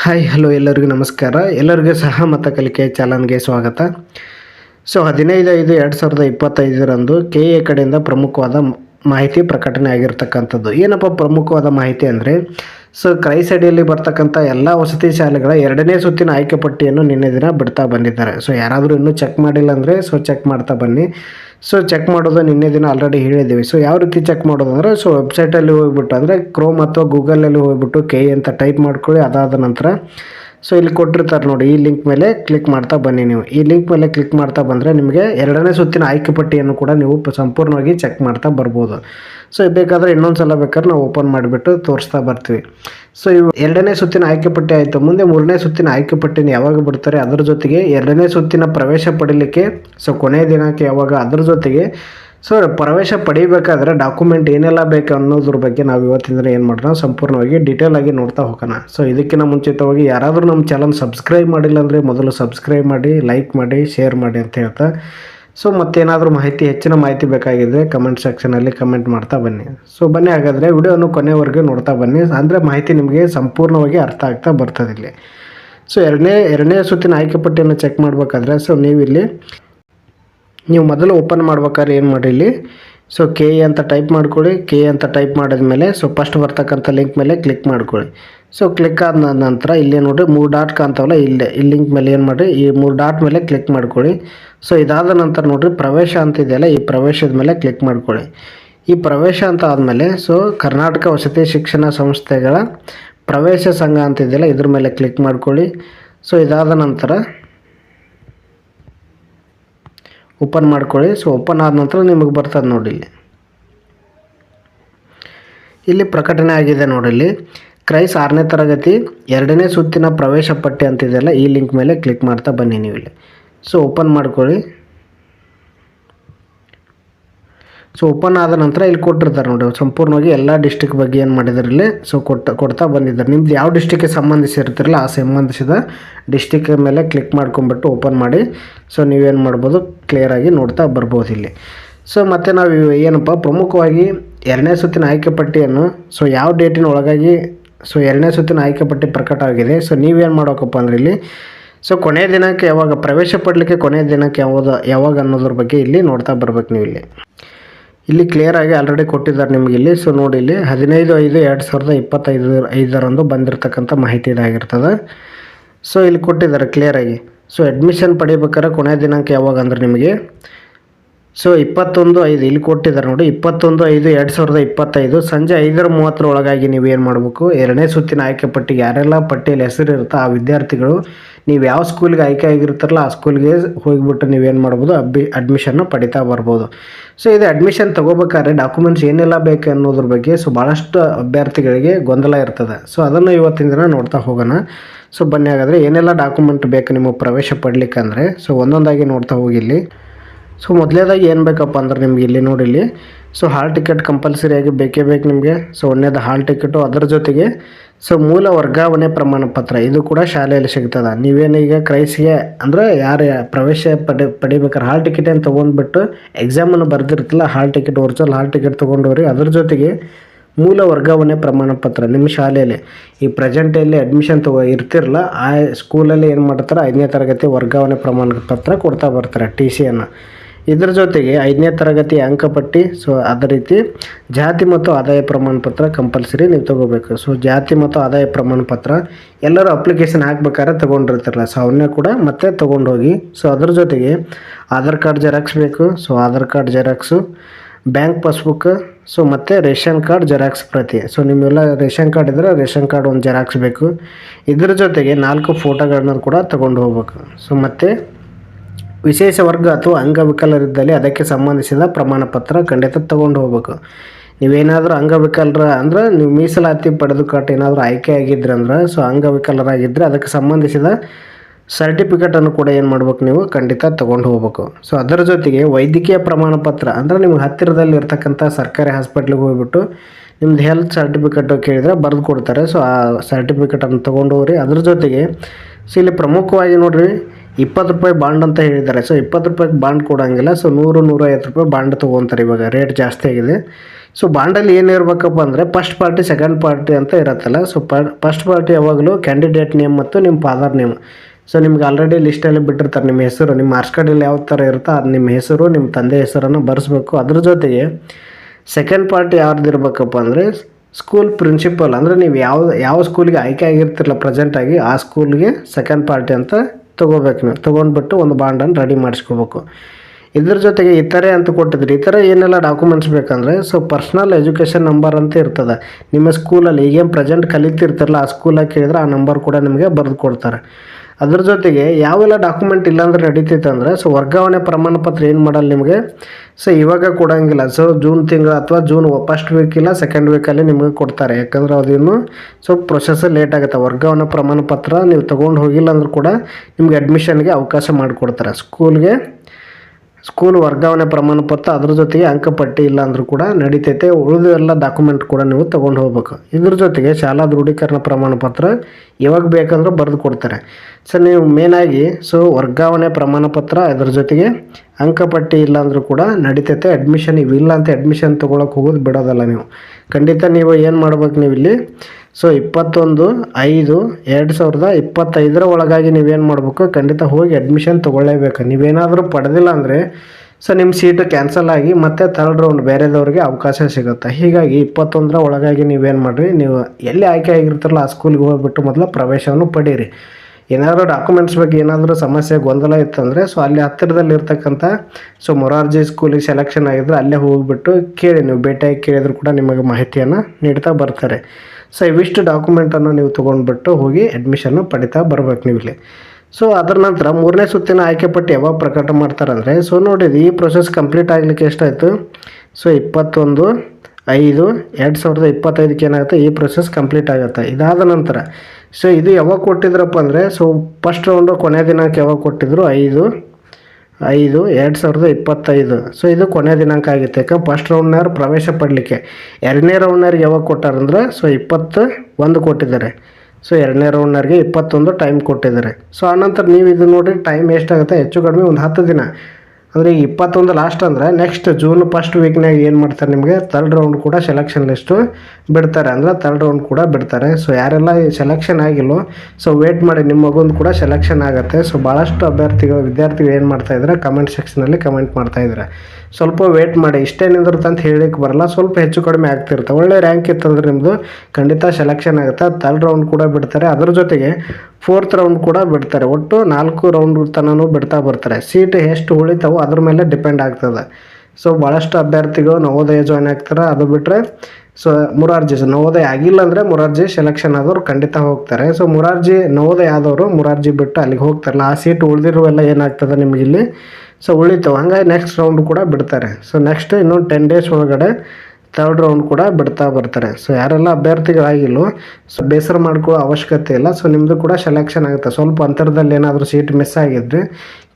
Hi hello ಎಲ್ಲರಿಗೂ ನಮಸ್ಕಾರ. ಎಲ್ಲರಿಗೂ ಸಹ ಮತ ಕಲಿಕೆ ಚಾಲನ್ಗೆ ಸ್ವಾಗತ. ಸೊ ಹದಿನೈದು ಐದು ಎರಡು ಸಾವಿರದ ಇಪ್ಪತ್ತೈದರಂದು ಕೆ ಎ ಕಡೆಯಿಂದ ಪ್ರಮುಖವಾದ ಮಾಹಿತಿ ಪ್ರಕಟಣೆ ಆಗಿರ್ತಕ್ಕಂಥದ್ದು. ಏನಪ್ಪ ಪ್ರಮುಖವಾದ ಮಾಹಿತಿ ಅಂದರೆ ಸೊ ಕ್ರೈಸ್ ಅಡಿಯಲ್ಲಿ ಬರ್ತಕ್ಕಂಥ ಎಲ್ಲ ವಸತಿ ಶಾಲೆಗಳ ಎರಡನೇ ಸುತ್ತಿನ ಆಯ್ಕೆ ಪಟ್ಟಿಯನ್ನು ನಿನ್ನೆ ದಿನ ಬಿಡ್ತಾ ಬಂದಿದ್ದಾರೆ. ಸೊ ಯಾರಾದರೂ ಇನ್ನೂ ಚೆಕ್ ಮಾಡಿಲ್ಲ ಅಂದರೆ ಸೊ ಚೆಕ್ ಮಾಡ್ತಾ ಬನ್ನಿ. ಸೊ ಚೆಕ್ ಮಾಡೋದು ನಿನ್ನೆ ದಿನ ಆಲ್ರೆಡಿ ಹೇಳಿದ್ದೀವಿ. ಸೊ ಯಾವ ರೀತಿ ಚೆಕ್ ಮಾಡೋದು ಅಂದರೆ ಸೊ ವೆಬ್ಸೈಟಲ್ಲಿ ಹೋಗ್ಬಿಟ್ಟು, ಅಂದರೆ ಕ್ರೋಮ್ ಅಥವಾ ಗೂಗಲಲ್ಲಿ ಹೋಗ್ಬಿಟ್ಟು ಕೆ ಅಂತ ಟೈಪ್ ಮಾಡ್ಕೊಳ್ಳಿ, ಅದಾದ ನಂತರ ಸೊ ಇಲ್ಲಿ ಕೊಟ್ಟಿರ್ತಾರೆ ನೋಡಿ, ಈ ಲಿಂಕ್ ಮೇಲೆ ಕ್ಲಿಕ್ ಮಾಡ್ತಾ ಬನ್ನಿ ನೀವು. ಈ ಲಿಂಕ್ ಮೇಲೆ ಕ್ಲಿಕ್ ಮಾಡ್ತಾ ಬಂದರೆ ನಿಮಗೆ ಎರಡನೇ ಸುತ್ತಿನ ಆಯ್ಕೆ ಪಟ್ಟಿಯನ್ನು ಕೂಡ ನೀವು ಸಂಪೂರ್ಣವಾಗಿ ಚೆಕ್ ಮಾಡ್ತಾ ಬರ್ಬೋದು. ಸೊ ಬೇಕಾದರೆ ಇನ್ನೊಂದು ಸಲ ಬೇಕಾದ್ರೆ ನಾವು ಓಪನ್ ಮಾಡಿಬಿಟ್ಟು ತೋರಿಸ್ತಾ ಬರ್ತೀವಿ. ಸೊ ಇವು ಎರಡನೇ ಸುತ್ತಿನ ಆಯ್ಕೆ ಪಟ್ಟಿ ಆಯಿತು. ಮುಂದೆ ಮೂರನೇ ಸುತ್ತಿನ ಆಯ್ಕೆ ಪಟ್ಟಿನ ಯಾವಾಗ ಬಿಡ್ತಾರೆ? ಅದರ ಜೊತೆಗೆ ಎರಡನೇ ಸುತ್ತಿನ ಪ್ರವೇಶ ಪಡೀಲಿಕ್ಕೆ ಸೊ ಕೊನೆಯ ದಿನಕ್ಕೆ ಯಾವಾಗ? ಅದರ ಜೊತೆಗೆ ಸೊ ಪ್ರವೇಶ ಪಡಿಬೇಕಾದ್ರೆ ಡಾಕ್ಯುಮೆಂಟ್ ಏನೆಲ್ಲ ಬೇಕು ಅನ್ನೋದ್ರ ಬಗ್ಗೆ ನಾವು ಇವತ್ತಿಂದ ಏನು ಮಾಡೋಣ ಸಂಪೂರ್ಣವಾಗಿ ಡೀಟೇಲ್ ಆಗಿ ನೋಡ್ತಾ ಹೋಗೋಣ. ಸೊ ಇದಕ್ಕಿಂತ ಮುಂಚಿತವಾಗಿ ಯಾರಾದರೂ ನಮ್ಮ ಚಾನಲ್ ಸಬ್ಸ್ಕ್ರೈಬ್ ಮಾಡಿಲ್ಲ ಅಂದರೆ ಮೊದಲು ಸಬ್ಸ್ಕ್ರೈಬ್ ಮಾಡಿ ಲೈಕ್ ಮಾಡಿ ಶೇರ್ ಮಾಡಿ ಅಂತ ಹೇಳ್ತಾ. ಸೊ ಮತ್ತೇನಾದರೂ ಮಾಹಿತಿ, ಹೆಚ್ಚಿನ ಮಾಹಿತಿ ಬೇಕಾಗಿದ್ದರೆ ಕಮೆಂಟ್ ಸೆಕ್ಷನಲ್ಲಿ ಕಮೆಂಟ್ ಮಾಡ್ತಾ ಬನ್ನಿ. ಸೊ ಬನ್ನಿ, ಹಾಗಾದರೆ ವಿಡಿಯೋನು ಕೊನೆವರೆಗೂ ನೋಡ್ತಾ ಬನ್ನಿ. ಅಂದರೆ ಮಾಹಿತಿ ನಿಮಗೆ ಸಂಪೂರ್ಣವಾಗಿ ಅರ್ಥ ಆಗ್ತಾ ಬರ್ತದೆ ಇಲ್ಲಿ. ಸೊ ಎರಡನೇ ಎರಡನೇ ಸುತ್ತಿನ ಆಯ್ಕೆ ಪಟ್ಟಿಯನ್ನು ಚೆಕ್ ಮಾಡಬೇಕಾದ್ರೆ ಸೊ ನೀವು ಇಲ್ಲಿ ನೀವು ಮೊದಲು ಓಪನ್ ಮಾಡ್ಬೇಕಾದ್ರೆ ಏನು ಮಾಡಿ ಇಲ್ಲಿ? ಸೊ ಕೆ ಎ ಅಂತ ಟೈಪ್ ಮಾಡ್ಕೊಳ್ಳಿ. ಕೆ ಅಂತ ಟೈಪ್ ಮಾಡಿದ ಮೇಲೆ ಸೊ ಫಸ್ಟ್ ಬರ್ತಕ್ಕಂಥ ಲಿಂಕ್ ಮೇಲೆ ಕ್ಲಿಕ್ ಮಾಡ್ಕೊಳ್ಳಿ. ಸೊ ಕ್ಲಿಕ್ ಆದ ನಂತರ ಇಲ್ಲಿ ನೋಡಿ ಮೂರು ಡಾಟ್ ಕಾಣ್ತಾವಲ್ಲ, ಇಲ್ಲೇ, ಈ ಲಿಂಕ್ ಮೇಲೆ ಏನು ಮಾಡಿ ಈ ಮೂರು ಡಾಟ್ ಮೇಲೆ ಕ್ಲಿಕ್ ಮಾಡ್ಕೊಳ್ಳಿ. ಸೊ ಇದಾದ ನಂತರ ನೋಡಿರಿ, ಪ್ರವೇಶ ಅಂತ ಇದೆಯಲ್ಲ, ಈ ಪ್ರವೇಶದ ಮೇಲೆ ಕ್ಲಿಕ್ ಮಾಡ್ಕೊಳ್ಳಿ. ಈ ಪ್ರವೇಶ ಅಂತ ಆದಮೇಲೆ ಸೊ ಕರ್ನಾಟಕ ವಸತಿ ಶಿಕ್ಷಣ ಸಂಸ್ಥೆಗಳ ಪ್ರವೇಶ ಸಂಘ ಅಂತ ಇದೆಯಲ್ಲ, ಇದ್ರ ಮೇಲೆ ಕ್ಲಿಕ್ ಮಾಡ್ಕೊಳ್ಳಿ. ಸೊ ಇದಾದ ನಂತರ ಓಪನ್ ಮಾಡ್ಕೊಳ್ಳಿ. ಸೊ ಓಪನ್ ಆದ ನಂತರ ನಿಮಗೆ ಬರ್ತದೆ ನೋಡಿ ಇಲ್ಲಿ. ಇಲ್ಲಿ ಪ್ರಕಟಣೆ ಆಗಿದೆ ನೋಡಿ ಇಲ್ಲಿ. ಕ್ರೈಸ್ ಆರನೇ ತರಗತಿ, ಎರಡನೇ ಸುತ್ತಿನ ಪ್ರವೇಶ ಪಟ್ಟಿ ಅಂತಿದೆಯಲ್ಲ, ಈ ಲಿಂಕ್ ಮೇಲೆ ಕ್ಲಿಕ್ ಮಾಡ್ತಾ ಬನ್ನಿ ನೀವು ಇಲ್ಲಿ ಸೊ ಓಪನ್ ಮಾಡ್ಕೊಳ್ಳಿ. ಸೊ ಓಪನ್ ಆದ ನಂತರ ಇಲ್ಲಿ ಕೊಟ್ಟಿರ್ತಾರೆ ನೋಡಿ, ಸಂಪೂರ್ಣವಾಗಿ ಎಲ್ಲ ಡಿಸ್ಟಿಕ್ ಬಗ್ಗೆ ಏನು ಮಾಡಿದ್ರು ಇಲ್ಲಿ? ಸೊ ಕೊಟ್ಟ, ಕೊಡ್ತಾ ಬಂದಿದ್ದಾರೆ. ನಿಮ್ದು ಯಾವ ಡಿಸ್ಟಿಕ್ಗೆ ಸಂಬಂಧಿಸಿರ್ತಿರಲ್ಲ, ಆ ಸಂಬಂಧಿಸಿದ ಡಿಸ್ಟಿಕ್ ಮೇಲೆ ಕ್ಲಿಕ್ ಮಾಡ್ಕೊಂಬಿಟ್ಟು ಓಪನ್ ಮಾಡಿ. ಸೊ ನೀವೇನು ಮಾಡ್ಬೋದು? ಕ್ಲಿಯರಾಗಿ ನೋಡ್ತಾ ಬರ್ಬೋದು ಇಲ್ಲಿ. ಸೊ ಮತ್ತು ನಾವು ಏನಪ್ಪ? ಪ್ರಮುಖವಾಗಿ ಎರಡನೇ ಸುತ್ತಿನ ಆಯ್ಕೆ ಪಟ್ಟಿಯನ್ನು ಸೊ ಯಾವ ಡೇಟಿನ ಒಳಗಾಗಿ ಸೊ ಎರಡನೇ ಸುತ್ತಿನ ಆಯ್ಕೆ ಪಟ್ಟಿ ಪ್ರಕಟ ಆಗಿದೆ. ಸೊ ನೀವೇನು ಮಾಡೋಕಪ್ಪ ಅಂದ್ರೆ ಇಲ್ಲಿ ಸೊ ಕೊನೆಯ ದಿನಕ್ಕೆ ಯಾವಾಗ ಪ್ರವೇಶ ಪಡಲಿಕ್ಕೆ ಕೊನೆಯ ದಿನಕ್ಕೆ ಯಾವಾಗ ಯಾವಾಗ ಅನ್ನೋದ್ರ ಬಗ್ಗೆ ಇಲ್ಲಿ ನೋಡ್ತಾ ಬರ್ಬೇಕು ನೀವು ಇಲ್ಲಿ ಇಲ್ಲಿ ಕ್ಲಿಯರ್ ಆಗಿ ಆಲ್ರೆಡಿ ಕೊಟ್ಟಿದ್ದಾರೆ ನಿಮಗೆ ಇಲ್ಲಿ. ಸೊ ನೋಡಿ ಇಲ್ಲಿ ಹದಿನೈದು ಐದು ಎರಡು ಸಾವಿರದ ಇಪ್ಪತ್ತೈದು ಐದರಂದು ಬಂದಿರತಕ್ಕಂಥ ಮಾಹಿತಿ ಇದಾಗಿರ್ತದೆ. ಸೊ ಇಲ್ಲಿ ಕೊಟ್ಟಿದ್ದಾರೆ ಕ್ಲಿಯರಾಗಿ ಸೊ ಅಡ್ಮಿಷನ್ ಪಡಿಬೇಕಾದ್ರೆ ಕೊನೆಯ ದಿನಾಂಕ ಯಾವಾಗ ಅಂದ್ರೆ ನಿಮಗೆ? ಸೊ ಇಪ್ಪತ್ತೊಂದು ಐದು ಇಲ್ಲಿ ಕೊಟ್ಟಿದ್ದಾರೆ ನೋಡಿ. ಇಪ್ಪತ್ತೊಂದು ಐದು ಎರಡು ಸಾವಿರದ ಇಪ್ಪತ್ತೈದು. ಸಂಜೆ ಐದರ ಮೂವತ್ತರ ಒಳಗಾಗಿ ಏನು ಮಾಡಬೇಕು? ಎರಡನೇ ಸುತ್ತಿನ ಆಯ್ಕೆ ಪಟ್ಟಿಗೆ ಯಾರೆಲ್ಲ ಪಟ್ಟಿಯಲ್ಲಿ ಹೆಸರು ಇರುತ್ತೋ ಆ ವಿದ್ಯಾರ್ಥಿಗಳು ನೀವು ಯಾವ ಸ್ಕೂಲ್ಗೆ ಆಯ್ಕೆ ಆಗಿರ್ತಾರಲ್ಲ, ಆ ಸ್ಕೂಲ್ಗೆ ಹೋಗಿಬಿಟ್ಟು ನೀವೇನು ಮಾಡ್ಬೋದು? ಅಬ್ಬಿ ಅಡ್ಮಿಷನ್ನು ಪಡಿತಾ ಬರ್ಬೋದು. ಸೊ ಇದು ಅಡ್ಮಿಷನ್ ತೊಗೋಬೇಕಾದ್ರೆ ಡಾಕ್ಯುಮೆಂಟ್ಸ್ ಏನೆಲ್ಲ ಬೇಕು ಅನ್ನೋದ್ರ ಬಗ್ಗೆ ಸೊ ಭಾಳಷ್ಟು ಅಭ್ಯರ್ಥಿಗಳಿಗೆ ಗೊಂದಲ ಇರ್ತದೆ. ಸೊ ಅದನ್ನು ಇವತ್ತಿನ ದಿನ ನೋಡ್ತಾ ಹೋಗೋಣ. ಸೊ ಬನ್ನಿ ಹಾಗಾದರೆ ಏನೆಲ್ಲ ಡಾಕ್ಯುಮೆಂಟ್ ಬೇಕು ನಿಮಗೆ ಪ್ರವೇಶ ಪಡಲಿಕ್ಕೆ ಅಂದರೆ? ಸೊ ಒಂದೊಂದಾಗಿ ನೋಡ್ತಾ ಹೋಗಿ ಇಲ್ಲಿ. ಸೊ ಮೊದಲೇದಾಗಿ ಏನು ಬೇಕಪ್ಪ ಅಂದ್ರೆ ನಿಮ್ಗೆ ಇಲ್ಲಿ ನೋಡಿ ಇಲ್ಲಿ. ಸೊ ಹಾಲ್ ಟಿಕೆಟ್ ಕಂಪಲ್ಸರಿಯಾಗಿ ಬೇಕೇ ಬೇಕು ನಿಮಗೆ. ಸೊ ಒಂದೇದು ಹಾಲ್ ಟಿಕೆಟು ಅದರ ಜೊತೆಗೆ ಸೊ ಮೂಲ ವರ್ಗಾವಣೆ ಪ್ರಮಾಣ ಪತ್ರ. ಇದು ಕೂಡ ಶಾಲೆಯಲ್ಲಿ ಸಿಗ್ತದೆ. ನೀವೇನು ಈಗ ಕ್ರೈಸ್ಗೆ ಅಂದರೆ ಯಾರು ಪ್ರವೇಶ ಪಡಿ ಪಡಿಬೇಕಾದ್ರೆ ಹಾಲ್ ಟಿಕೆಟ್ ಏನು ತೊಗೊಂಡ್ಬಿಟ್ಟು ಎಕ್ಸಾಮನ್ನು ಬರೆದಿರ್ತಲ್ಲ hall ticket original hall ticket ತೊಗೊಂಡವ್ರಿ ಅದ್ರ ಜೊತೆಗೆ ಮೂಲ ವರ್ಗಾವಣೆ ಪ್ರಮಾಣ ಪತ್ರ ನಿಮ್ಮ ಶಾಲೆಯಲ್ಲಿ. ಈ ಪ್ರೆಸೆಂಟಲ್ಲಿ ಅಡ್ಮಿಷನ್ ತಗೋ ಇರ್ತಿರಲ್ಲ ಆ ಸ್ಕೂಲಲ್ಲಿ ಏನು ಮಾಡ್ತಾರೆ, ಐದನೇ ತರಗತಿ ವರ್ಗಾವಣೆ ಪ್ರಮಾಣ ಪತ್ರ ಕೊಡ್ತಾ ಬರ್ತಾರೆ ಟಿ ಸಿಯನ್ನು ಇದ್ರ ಜೊತೆಗೆ ಐದನೇ ತರಗತಿ ಅಂಕಪಟ್ಟಿ ಸೊ ಅದೇ ರೀತಿ ಜಾತಿ ಮತ್ತು ಆದಾಯ ಪ್ರಮಾಣ ಪತ್ರ ಕಂಪಲ್ಸರಿ ನೀವು ತಗೋಬೇಕು. ಸೊ ಜಾತಿ ಮತ್ತು ಆದಾಯ ಪ್ರಮಾಣ ಪತ್ರ ಎಲ್ಲರೂ ಅಪ್ಲಿಕೇಶನ್ ಹಾಕ್ಬೇಕಾದ್ರೆ ತೊಗೊಂಡಿರ್ತಾರಲ್ಲ ಸೊ ಅವನ್ನೇ ಕೂಡ ಮತ್ತೆ ತೊಗೊಂಡು ಹೋಗಿ ಸೊ ಅದ್ರ ಜೊತೆಗೆ ಆಧಾರ್ ಕಾರ್ಡ್ ಜೆರಾಕ್ಸ್ ಬೇಕು so Aadhaar card xerox, bank passbook so ಮತ್ತು ರೇಷನ್ ಕಾರ್ಡ್ ಜೆರಾಕ್ಸ್ ಪ್ರತಿ. ಸೊ ನಿಮ್ಮೆಲ್ಲ ರೇಷನ್ ಕಾರ್ಡ್ ಇದ್ದರೆ ರೇಷನ್ ಕಾರ್ಡ್ ಒಂದು ಜೆರಾಕ್ಸ್ ಬೇಕು. ಇದ್ರ ಜೊತೆಗೆ ನಾಲ್ಕು ಫೋಟೋಗಳನ್ನ ಕೂಡ ತಗೊಂಡು ಹೋಗ್ಬೇಕು. ಸೊ ಮತ್ತು ವಿಶೇಷ ವರ್ಗ ಅಥವಾ ಅಂಗವಿಕಲರಿದ್ದಲ್ಲಿ ಅದಕ್ಕೆ ಸಂಬಂಧಿಸಿದ ಪ್ರಮಾಣ ಪತ್ರ ಖಂಡಿತ ತಗೊಂಡು ಹೋಗ್ಬೇಕು. ನೀವೇನಾದರೂ ಅಂಗವಿಕಲರ ಅಂದ್ರೆ ನೀವು ಮೀಸಲಾತಿ ಪಡೆದು ಕಟ್ಟು ಏನಾದರೂ ಆಯ್ಕೆ ಆಗಿದ್ರಿ ಅಂದ್ರೆ, ಸೊ ಅಂಗವಿಕಲರಾಗಿದ್ದರೆ ಅದಕ್ಕೆ ಸಂಬಂಧಿಸಿದ ಸರ್ಟಿಫಿಕೇಟನ್ನು ಕೂಡ ಏನು ಮಾಡ್ಬೇಕು ನೀವು ಖಂಡಿತ ತೊಗೊಂಡು ಹೋಗ್ಬೇಕು. ಸೊ ಅದರ ಜೊತೆಗೆ ವೈದ್ಯಕೀಯ ಪ್ರಮಾಣ ಪತ್ರ ಅಂದರೆ ನಿಮ್ಗೆ ಹತ್ತಿರದಲ್ಲಿ ಇರ್ತಕ್ಕಂಥ ಸರ್ಕಾರಿ ಹಾಸ್ಪಿಟ್ಲಿಗೆ ಹೋಗ್ಬಿಟ್ಟು ನಿಮ್ದು ಹೆಲ್ತ್ ಸರ್ಟಿಫಿಕೇಟು ಕೇಳಿದರೆ ಬರೆದು ಕೊಡ್ತಾರೆ. ಸೊ ಆ ಸರ್ಟಿಫಿಕೇಟನ್ನು ತೊಗೊಂಡು ಹೋಗ್ರಿ. ಅದ್ರ ಜೊತೆಗೆ ಸೊ ಇಲ್ಲಿ ಪ್ರಮುಖವಾಗಿ ನೋಡ್ರಿ ಇಪ್ಪತ್ತು ರೂಪಾಯಿ ಬಾಂಡ್ ಅಂತ ಹೇಳಿದ್ದಾರೆ. ಸೊ ಇಪ್ಪತ್ತು ರೂಪಾಯಿಗೆ ಬಾಂಡ್ ಕೊಡೋಂಗಿಲ್ಲ. ಸೊ ನೂರು, ನೂರೈವತ್ತು ರೂಪಾಯಿ ಬಾಂಡ್ ತೊಗೊತಾರೆ ಇವಾಗ. ರೇಟ್ ಜಾಸ್ತಿ ಆಗಿದೆ. ಸೊ ಬಾಂಡಲ್ಲಿ ಏನು ಇರಬೇಕಪ್ಪ ಅಂದರೆ ಫಸ್ಟ್ ಪಾರ್ಟಿ ಸೆಕೆಂಡ್ ಪಾರ್ಟಿ ಅಂತ ಇರುತ್ತಲ್ಲ. ಸೊ ಫಸ್ಟ್ ಪಾರ್ಟಿ ಯಾವಾಗಲೂ ಕ್ಯಾಂಡಿಡೇಟ್ ನೇಮ್ ಮತ್ತು ನಿಮ್ಮ ಫಾದರ್ ನೇಮ್. ಸೊ ನಿಮ್ಗೆ ಆಲ್ರೆಡಿ ಲಿಸ್ಟಲ್ಲಿ ಬಿಟ್ಟಿರ್ತಾರೆ ನಿಮ್ಮ ಹೆಸರು. ನಿಮ್ಮ ಮಾರ್ಕ್ಸ್ ಕಾರ್ಡಲ್ಲಿ ಯಾವ ಥರ ಇರುತ್ತೋ ಅದು ನಿಮ್ಮ ಹೆಸರು, ನಿಮ್ಮ ತಂದೆ ಹೆಸರನ್ನು ಬರೆಸ್ಬೇಕು. ಅದ್ರ ಜೊತೆಗೆ ಸೆಕೆಂಡ್ ಪಾರ್ಟಿ ಯಾವ್ದು ಇರಬೇಕಪ್ಪ ಅಂದರೆ ಸ್ಕೂಲ್ ಪ್ರಿನ್ಸಿಪಲ್ ಅಂದರೆ ನೀವು ಯಾವ ಯಾವ ಸ್ಕೂಲಿಗೆ ಆಯ್ಕೆ ಆಗಿರ್ತಿರಲ್ಲ ಪ್ರೆಸೆಂಟಾಗಿ ಆ ಸ್ಕೂಲ್ಗೆ ಸೆಕೆಂಡ್ ಪಾರ್ಟಿ ಅಂತ ತೊಗೋಬೇಕು ನೀವು. ತೊಗೊಂಡ್ಬಿಟ್ಟು ಒಂದು ಬಾಂಡನ್ನು ರೆಡಿ ಮಾಡಿಸ್ಕೋಬೇಕು. ಇದ್ರ ಜೊತೆಗೆ ಇತರೆ ಅಂತ ಕೊಟ್ಟಿದ್ರಿ. ಥರ ಏನೆಲ್ಲ ಡಾಕ್ಯುಮೆಂಟ್ಸ್ ಬೇಕಂದರೆ ಸೊ ಪರ್ಸ್ನಲ್ ಎಜುಕೇಷನ್ ನಂಬರ್ ಅಂತ ಇರ್ತದೆ. ನಿಮ್ಮ ಸ್ಕೂಲಲ್ಲಿ ಈಗೇನು ಪ್ರೆಸೆಂಟ್ ಕಲಿತಿರ್ತಾರಲ್ಲ, ಆ ಸ್ಕೂಲಾಗಿ ಕೇಳಿದ್ರೆ ಆ ನಂಬರ್ ಕೂಡ ನಿಮಗೆ ಬರೆದು ಕೊಡ್ತಾರೆ. ಅದ್ರ ಜೊತೆಗೆ ಯಾವೆಲ್ಲ ಡಾಕ್ಯುಮೆಂಟ್ ಇಲ್ಲಾಂದ್ರೆ ನಡೀತೈತೆ ಅಂದರೆ ಸೊ ವರ್ಗಾವಣೆ ಪ್ರಮಾಣ ಪತ್ರ ಏನು ಮಾಡಲ್ಲ ನಿಮಗೆ? ಸೊ ಇವಾಗ ಕೊಡೋಂಗಿಲ್ಲ. ಸೊ ಜೂನ್ ತಿಂಗಳು ಅಥವಾ ಜೂನ್ ಫಸ್ಟ್ ವೀಕ್ ಇಲ್ಲ ಸೆಕೆಂಡ್ ವೀಕಲ್ಲಿ ನಿಮಗೆ ಕೊಡ್ತಾರೆ. ಯಾಕಂದ್ರೆ ಅದೇನು ಸೊ ಪ್ರೊಸೆಸ್ ಲೇಟ್ ಆಗುತ್ತೆ. ವರ್ಗಾವಣೆ ಪ್ರಮಾಣ ಪತ್ರ ನೀವು ತೊಗೊಂಡು ಹೋಗಿಲ್ಲ ಅಂದರೂ ಕೂಡ ನಿಮಗೆ ಅಡ್ಮಿಷನ್ಗೆ ಅವಕಾಶ ಮಾಡಿಕೊಡ್ತಾರೆ. ಸ್ಕೂಲ್ಗೆ ಸ್ಕೂಲ್ ವರ್ಗಾವಣೆ ಪ್ರಮಾಣ ಪತ್ರ ಅದ್ರ ಜೊತೆಗೆ ಅಂಕಪಟ್ಟಿ ಇಲ್ಲ ಅಂದರೂ ಕೂಡ ನಡೀತೈತೆ. ಉಳಿದು ಎಲ್ಲ ಡಾಕ್ಯುಮೆಂಟ್ ಕೂಡ ನೀವು ತೊಗೊಂಡು ಹೋಗ್ಬೇಕು. ಇದ್ರ ಜೊತೆಗೆ ಶಾಲಾ ದೃಢೀಕರಣ ಪ್ರಮಾಣ ಪತ್ರ ಯಾವಾಗ ಬೇಕಂದ್ರೆ ಬರೆದು ಕೊಡ್ತಾರೆ. ಸೊ ನೀವು ಮೇನಾಗಿ ಸೊ ವರ್ಗಾವಣೆ ಪ್ರಮಾಣ ಪತ್ರ ಅದ್ರ ಜೊತೆಗೆ ಅಂಕಪಟ್ಟಿ ಇಲ್ಲ ಅಂದ್ರೂ ಕೂಡ ನಡೀತೈತೆ. ಅಡ್ಮಿಷನ್ ಇವಿಲ್ಲ ಅಂತ ಅಡ್ಮಿಷನ್ ತೊಗೊಳಕ್ಕೆ ಹೋಗೋದು ಬಿಡೋದಲ್ಲ ನೀವು. ಖಂಡಿತ ನೀವು ಏನು ಮಾಡ್ಬೇಕು ನೀವು ಇಲ್ಲಿ ಸೊ ಇಪ್ಪತ್ತೊಂದು, ಐದು, ಎರಡು ಸಾವಿರದ ಇಪ್ಪತ್ತೈದರ ಒಳಗಾಗಿ ನೀವೇನು ಮಾಡಬೇಕು? ಖಂಡಿತ ಹೋಗಿ ಅಡ್ಮಿಷನ್ ತೊಗೊಳ್ಳೇಬೇಕು. ನೀವೇನಾದರೂ ಪಡೆದಿಲ್ಲ ಅಂದರೆ ಸೊ ನಿಮ್ಮ ಸೀಟು ಕ್ಯಾನ್ಸಲ್ ಆಗಿ ಮತ್ತೆ ಥರ್ಡ್ ರೌಂಡ್ ಬೇರೆದವ್ರಿಗೆ ಅವಕಾಶ ಸಿಗುತ್ತೆ. ಹೀಗಾಗಿ ಇಪ್ಪತ್ತೊಂದರ ಒಳಗಾಗಿ ನೀವೇನು ಮಾಡಿರಿ? ನೀವು ಎಲ್ಲಿ ಆಯ್ಕೆ ಆಗಿರ್ತಾರಲ್ಲ ಆ ಸ್ಕೂಲ್ಗೆ ಹೋಗ್ಬಿಟ್ಟು ಮೊದಲು ಪ್ರವೇಶವನ್ನು ಪಡೀರಿ. ಏನಾದರೂ ಡಾಕ್ಯುಮೆಂಟ್ಸ್ ಬಗ್ಗೆ ಏನಾದರೂ ಸಮಸ್ಯೆ, ಗೊಂದಲ ಇತ್ತಂದರೆ ಸೊ ಅಲ್ಲಿ ಹತ್ತಿರದಲ್ಲಿರ್ತಕ್ಕಂಥ ಸೊ ಮೊರಾರ್ಜಿ ಸ್ಕೂಲಿಗೆ ಸೆಲೆಕ್ಷನ್ ಆಗಿದ್ರೆ ಅಲ್ಲೇ ಹೋಗಿಬಿಟ್ಟು ಕೇಳಿ ನೀವು ಭೇಟಿಯಾಗಿ ಕೇಳಿದ್ರು ಕೂಡ ನಿಮಗೆ ಮಾಹಿತಿಯನ್ನು ನೀಡ್ತಾ ಬರ್ತಾರೆ. ಸೊ ಇವಿಷ್ಟು ಡಾಕ್ಯುಮೆಂಟನ್ನು ನೀವು ತೊಗೊಂಡ್ಬಿಟ್ಟು ಹೋಗಿ ಅಡ್ಮಿಷನ್ನು ಪಡಿತಾ ಬರ್ಬೇಕು ನೀವು ಇಲ್ಲಿ ಸೊ ಅದರ ನಂತರ ಮೂರನೇ ಸುತ್ತಿನ ಆಯ್ಕೆ ಪಟ್ಟಿ ಯಾವಾಗ ಪ್ರಕಟ ಮಾಡ್ತಾರಂದರೆ ಸೊ ನೋಡಿ ಈ ಪ್ರೊಸೆಸ್ ಕಂಪ್ಲೀಟ್ ಆಗಲಿಕ್ಕೆ ಎಷ್ಟಾಯಿತು? ಸೊ ಇಪ್ಪತ್ತೊಂದು, ಐದು, ಎರಡು ಸಾವಿರದ ಇಪ್ಪತ್ತೈದಕ್ಕೆ ಏನಾಗುತ್ತೆ? ಈ ಪ್ರೊಸೆಸ್ ಕಂಪ್ಲೀಟ್ ಆಗುತ್ತೆ. ಇದಾದ ನಂತರ ಸೊ ಇದು ಯಾವಾಗ ಕೊಟ್ಟಿದ್ರಪ್ಪ ಅಂದರೆ ಸೊ ಫಸ್ಟ್ ರೌಂಡು ಕೊನೆ ದಿನಾಂಕ ಯಾವಾಗ ಕೊಟ್ಟಿದ್ರು? ಐದು ಐದು, ಎರಡು ಸಾವಿರದ ಇಪ್ಪತ್ತೈದು. ಸೊ ಇದು ಕೊನೆ ದಿನಾಂಕ ಆಗಿತ್ತು. ಯಾಕೆ ಫಸ್ಟ್ ರೌಂಡ್ನವ್ರು ಪ್ರವೇಶ ಪಡಲಿಕ್ಕೆ. ಎರಡನೇ ರೌಂಡ್ನವ್ರಿಗೆ ಯಾವಾಗ ಕೊಟ್ಟಾರಂದ್ರೆ ಸೊ ಇಪ್ಪತ್ತು ಒಂದು ಕೊಟ್ಟಿದ್ದಾರೆ. ಸೊ ಎರಡನೇ ರೌಂಡ್ನವ್ರಿಗೆ ಇಪ್ಪತ್ತೊಂದು ಟೈಮ್ ಕೊಟ್ಟಿದ್ದಾರೆ. ಸೊ ಆನಂತರ ನೀವು ಇದು ನೋಡಿ ಟೈಮ್ ಎಷ್ಟಾಗುತ್ತೆ? ಹೆಚ್ಚು ಕಡಿಮೆ ಒಂದು ಹತ್ತು ದಿನ. ಅಂದರೆ ಈಗ ಇಪ್ಪತ್ತೊಂದು ಲಾಸ್ಟ್ ಅಂದರೆ ನೆಕ್ಸ್ಟ್ ಜೂನ್ ಫಸ್ಟ್ ವೀಕ್ನಾಗ ಏನು ಮಾಡ್ತಾರೆ ನಿಮಗೆ? ತರ್ಡ್ ರೌಂಡ್ ಕೂಡ ಸೆಲೆಕ್ಷನ್ ಲಿಸ್ಟು ಬಿಡ್ತಾರೆ. ಅಂದರೆ ತರ್ಡ್ ರೌಂಡ್ ಕೂಡ ಬಿಡ್ತಾರೆ. ಸೊ ಯಾರೆಲ್ಲ ಸೆಲೆಕ್ಷನ್ ಆಗಿಲ್ಲೋ ಸೊ ವೇಟ್ ಮಾಡಿ ನಿಮ್ಮ ಮಗುಂದು ಕೂಡ ಸೆಲೆಕ್ಷನ್ ಆಗುತ್ತೆ. ಸೊ ಭಾಳಷ್ಟು ಅಭ್ಯರ್ಥಿಗಳು, ವಿದ್ಯಾರ್ಥಿಗಳು ಏನು ಮಾಡ್ತಾ ಇದ್ದಾರೆ? ಕಮೆಂಟ್ ಸೆಕ್ಷನಲ್ಲಿ ಕಮೆಂಟ್ ಮಾಡ್ತಾ ಇದ್ದಾರೆ. ಸ್ವಲ್ಪ ವೇಟ್ ಮಾಡಿ. ಇಷ್ಟೇ ಅಂತ ಹೇಳಕ್ಕೆ ಬರಲ್ಲ. ಸ್ವಲ್ಪ ಹೆಚ್ಚು ಕಡಿಮೆ ಆಗ್ತಿರುತ್ತೆ. ಒಳ್ಳೆ ರ್ಯಾಂಕ್ ಇತ್ತಂದ್ರೆ ನಿಮ್ಮದು ಖಂಡಿತ ಸೆಲೆಕ್ಷನ್ ಆಗುತ್ತೆ. ತರ್ಡ್ ರೌಂಡ್ ಕೂಡ ಬಿಡ್ತಾರೆ. ಅದ್ರ ಜೊತೆಗೆ ಫೋರ್ತ್ ರೌಂಡ್ ಕೂಡ ಬಿಡ್ತಾರೆ. ಒಟ್ಟು ನಾಲ್ಕು ರೌಂಡ್ ತನೂ ಬಿಡ್ತಾ ಬರ್ತಾರೆ. ಸೀಟ್ ಎಷ್ಟು ಉಳಿತಾವೋ ಅದ್ರ ಮೇಲೆ ಡಿಪೆಂಡ್ ಆಗ್ತದೆ. ಸೊ ಭಾಳಷ್ಟು ಅಭ್ಯರ್ಥಿಗಳು ನವೋದಯ ಜಾಯ್ನ್ ಆಗ್ತಾರೆ. ಅದು ಬಿಟ್ಟರೆ ಸೊ ಮುರಾರ್ಜಿ ಸೊ ನವೋದಯ ಆಗಿಲ್ಲ ಅಂದರೆ ಮುರಾರ್ಜಿ ಸೆಲೆಕ್ಷನ್ ಆದವ್ರು ಖಂಡಿತ ಹೋಗ್ತಾರೆ. ಸೊ ಮುರಾರ್ಜಿ, ನವೋದಯ ಆದವರು ಮುರಾರ್ಜಿ ಬಿಟ್ಟು ಅಲ್ಲಿಗೆ ಹೋಗ್ತಾರಲ್ಲ, ಆ ಸೀಟ್ ಉಳಿದಿರುವೆಲ್ಲ ಏನಾಗ್ತದೆ ನಿಮಗೆ ಇಲ್ಲಿ? ಸೊ ಉಳಿತಾವೆ. ಹಂಗಾಗಿ ನೆಕ್ಸ್ಟ್ ರೌಂಡ್ ಕೂಡ ಬಿಡ್ತಾರೆ. ಸೊ ನೆಕ್ಸ್ಟ್ ಇನ್ನೊಂದು ಟೆನ್ ಡೇಸ್ ಒಳಗಡೆ ತರ್ಡ್ ರೌಂಡ್ ಕೂಡ ಬಿಡ್ತಾ ಬರ್ತಾರೆ. ಸೊ ಯಾರೆಲ್ಲ ಅಭ್ಯರ್ಥಿಗಳಾಗಿಲ್ಲೋ ಸೊ ಬೇಸರ ಮಾಡ್ಕೊಳ್ಳೋ ಅವಶ್ಯಕತೆ ಇಲ್ಲ. ಸೊ ನಿಮ್ಮದು ಕೂಡ ಸೆಲೆಕ್ಷನ್ ಆಗುತ್ತೆ. ಸ್ವಲ್ಪ ಅಂತರದಲ್ಲಿ ಏನಾದರೂ ಸೀಟ್ ಮಿಸ್ ಆಗಿದ್ರೆ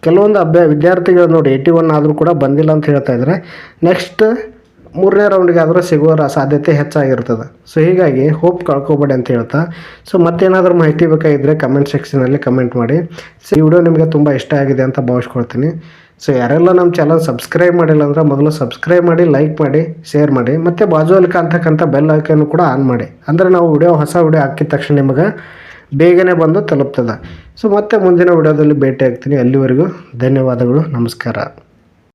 ಕೆಲವೊಂದು ಅಭ್ಯ, ವಿದ್ಯಾರ್ಥಿಗಳು ನೋಡಿ ಏಯ್ಟಿ ಒನ್ ಆದರೂ ಕೂಡ ಬಂದಿಲ್ಲ ಅಂತ ಹೇಳ್ತಾ ಇದ್ದಾರೆ. ನೆಕ್ಸ್ಟ್ ಮೂರನೇ ರೌಂಡ್ಗೆ ಆದರೂ ಸಿಗುವ ಸಾಧ್ಯತೆ ಹೆಚ್ಚಾಗಿರ್ತದೆ. ಸೊ ಹೀಗಾಗಿ ಹೋಪ್ ಕಳ್ಕೊಬೇಡಿ ಅಂತ ಹೇಳ್ತಾ. ಸೊ ಮತ್ತೇನಾದರೂ ಮಾಹಿತಿ ಬೇಕಾಗಿದ್ದರೆ ಕಮೆಂಟ್ ಸೆಕ್ಷನಲ್ಲಿ ಕಮೆಂಟ್ ಮಾಡಿ. ಸೊ ಈ ವಿಡಿಯೋ ನಿಮಗೆ ತುಂಬ ಇಷ್ಟ ಆಗಿದೆ ಅಂತ ಭಾವಿಸ್ಕೊಳ್ತೀನಿ. ಸೊ ಯಾರೆಲ್ಲ ನಮ್ಮ ಚಾನಲ್ ಸಬ್ಸ್ಕ್ರೈಬ್ ಮಾಡಿಲ್ಲ ಅಂದರೆ ಮೊದಲು ಸಬ್ಸ್ಕ್ರೈಬ್ ಮಾಡಿ ಲೈಕ್ ಮಾಡಿ ಶೇರ್ ಮಾಡಿ. ಮತ್ತು ಬಾಜುವಲ್ಲಿ ಕಾಣ್ತಕ್ಕಂಥ ಬೆಲ್ ಐಕನ್ನು ಕೂಡ ಆನ್ ಮಾಡಿ. ಅಂದರೆ ನಾವು ವಿಡಿಯೋ ಹೊಸ ವಿಡಿಯೋ ಹಾಕಿದ ತಕ್ಷಣ ನಿಮಗೆ ಬೇಗನೆ ಬಂದು ತಲುಪ್ತದೆ. ಸೊ ಮತ್ತೆ ಮುಂದಿನ ವಿಡಿಯೋದಲ್ಲಿ ಭೇಟಿ ಆಗ್ತೀನಿ ಅಲ್ಲಿವರೆಗೂ ಧನ್ಯವಾದಗಳು. ನಮಸ್ಕಾರ.